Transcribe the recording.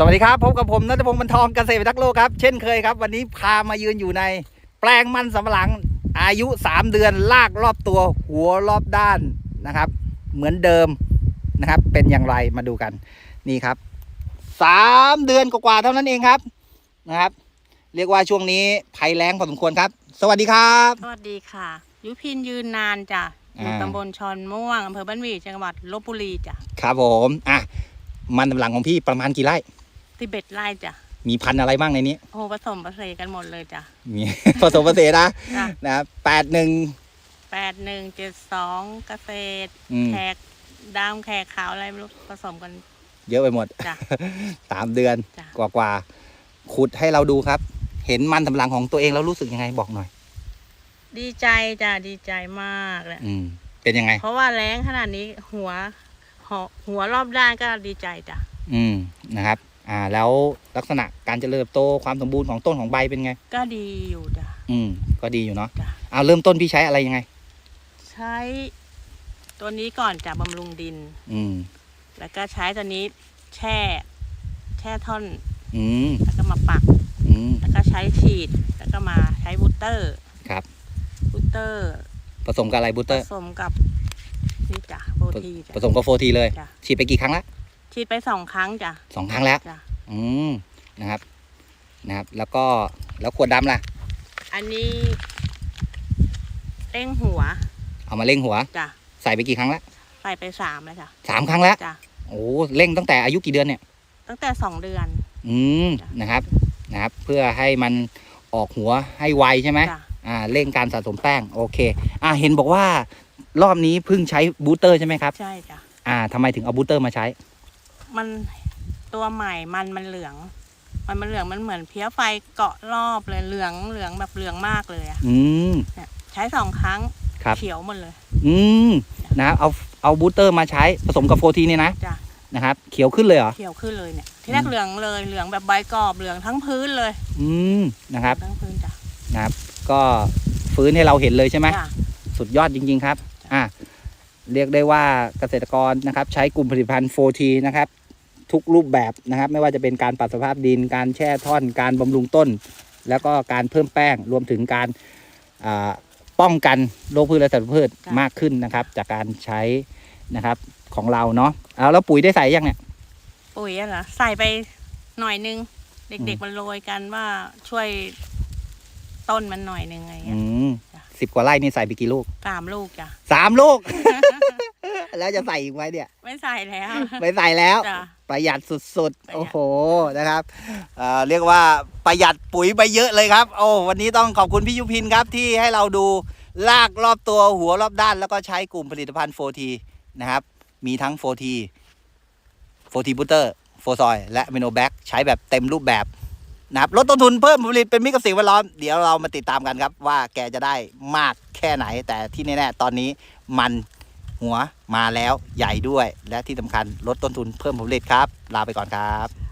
สวัสดีครับ พบกับผมนัทพงศ์บรรทองเกษตรทักษ์โลกครับ เช่นเคยครับ วันนี้พามายืนอยู่ใน แปลงมันสำปะหลังอายุ 3 เดือนลากรอบตัวหัวรอบด้านนะครับ เหมือนเดิมนะครับ เป็นอย่างไรมาดูกันนี่ครับ 3 เดือนกว่าๆเท่านั้นเองครับนะครับ เรียกว่าช่วงนี้ภัยแล้งพอสมควรครับ สวัสดีครับสวัสดีค่ะ ยุพินยืนนานจ้ะอยู่อ่าตำบลชอนม่วงอำเภอบ้านหมี่จังหวัดลบบุรีจ้ะครับผมอะมันสำปะหลังของพี่ประมาณกี่ไร่ ติเบ็ดไร่จ้ะ มีพันธุ์อะไรบ้างในนี้ โอ้ผสมผสานกันหมดเลยจ้ะ มี ผสมผสานนะจ้ะ นะแปดหนึ่ง แปดหนึ่งเจ็ดสองเกษตร อืม แขกดำแขกขาวอะไรไม่รู้ผสมกัน เยอะไปหมด จ้ะ สามเดือนจ้ะ กว่ากว่าๆขุดให้เราดูครับ เห็นมันสำปะหลังของตัวเองแล้วรู้สึกยังไงบอกหน่อย ดีใจจ้ะ ดีใจมากเลยอืม เป็นยังไง เพราะว่าแรงขนาดนี้หัวหอหัวรอบด้านก็ดีใจจ้ะ อืมนะครับ อ่า แล้วลักษณะการเจริญเติบโตความสมบูรณ์ของต้นของใบเป็นไง ก็ดีอยู่จ้ะ อืม ก็ดีอยู่เนาะจ้ะเอาเริ่มต้นพี่ใช้อะไรยังไง ใช้ตัวนี้ก่อนจะบำรุงดิน อืม แล้วก็ใช้ตัวนี้แช่ แช่ท่อน อืม แล้วก็มาปัก อืม แล้วก็ใช้ฉีด แล้วก็มาใช้บูตเตอร์ครับ บูตเตอร์ผสมกับอะไรบูสผเตอร์สมกับนี่จ้ะโปรตีผจ้ะ สมกับโฟทีเลย จ้ะ ฉีดไปกี่ครั้งละ ฉีดไปสองครั้งจ้ะสองครั้งแล้ว จ้ะอืมนะครับ นะครับ แล้วก็แล้วขวดดำล่ะ อันนี้เร่งหัวเอามาเร่งหัว จ้ะใส่ไปกี่ครั้งละใส่ไปสามแล้วจ้ะสามครั้งแล้วจ้ะโอ้เร่งตั้งแต่อายุกี่เดือนเนี่ย ตั้งแต่สองเดือน อืมจ้ะ นะครับนะครับ เพื่อให้มันออกหัวให้ไวใช่ไหมจ้ะอ่าเร่งการสะสมแป้งโอเค อ่าเห็นบอกว่ารอบนี้เพิ่งใช้บูสเตอร์ใช่ไหมครับ ใช่จ้ะอ่าทำไมถึงเอาบูสเตอร์มาใช้ มันตัวใหม่มันมันเหลือง มันมันเหลืองมันเหมือนเพี้ยไฟเกาะรอบเลยเหลืองเหลืองแบบเหลืองมากเลยอะอืม เนี่ยใช้สองครั้งครับ เขียวหมดเลย อืมนะครับเอาเอาบูสเตอร์มาใช้ผสมกับโฟทีเนี่ยนะจ้ะ นะครับ เขียวขึ้นเลยเหรอ เขียวขึ้นเลยเนี่ยที่แรกเหลืองเลยเหลืองแบบใบกรอบเหลืองทั้งพื้นเลยอืมนะครับ ทั้งพื้นจ้ะนะครับ ก็ฟื้นให้เราเห็นเลยใช่ไหม จ้ะ สุดยอดจริง ๆ ครับ อะ เรียกได้ว่าเกษตรกรนะครับ ใช้กลุ่มผลิตภัณฑ์ 4T นะครับ ทุกรูปแบบนะครับ ไม่ว่าจะเป็นการปรับสภาพดิน การแช่ท่อนการบำรุงต้น แล้วก็การเพิ่มแป้งรวมถึงการอ่าป้องกันโรคพืชและสัตว์พืชมากขึ้นนะครับ จากการใช้นะครับของเราเนาะเอาแล้วปุ๋ยได้ใส่ยังเนี่ย ปุ๋ยอะเหรอใส่ไปหน่อยนึง เด็กอืมๆมันโรยกันว่าช่วยต้นมันหน่อยนึงอะไรอืเงี้ยมจ้ะ สิบกว่าไร่นี่ใส่ไปกี่ลูกสามลูกจ้ะสามลูก แล้วจะใส่อีกไหมเนี่ย ไม่ใส่แล้ว ไม่ใส่แล้วจ้ะประหยัดสุดประหยัดๆ โอ้โหนะครับเอ่อเรียกว่าประหยัดปุ๋ยไปเยอะเลยครับ โอ้วันนี้ต้องขอบคุณพี่ยุพินครับที่ให้เราดูลากรอบตัวหัวรอบด้าน แล้วก็ใช้กลุ่มผลิตภัณฑ์ 4T นะครับ มีทั้ง 4T 4T b o o t e r 4ซอยและ m i n o b a c ใช้แบบเต็มรูปแบบ นะครับลดต้นทุนเพิ่มผลผลิตเป็นมิตรกับสิ่งแวดล้อม เดี๋ยวเรามาติดตามกันครับ ว่าแกจะได้มากแค่ไหน แต่ที่แน่ๆตอนนี้มันหัวมาแล้วใหญ่ด้วย และที่สำคัญลดต้นทุนเพิ่มผลผลิตครับ ลาไปก่อนครับ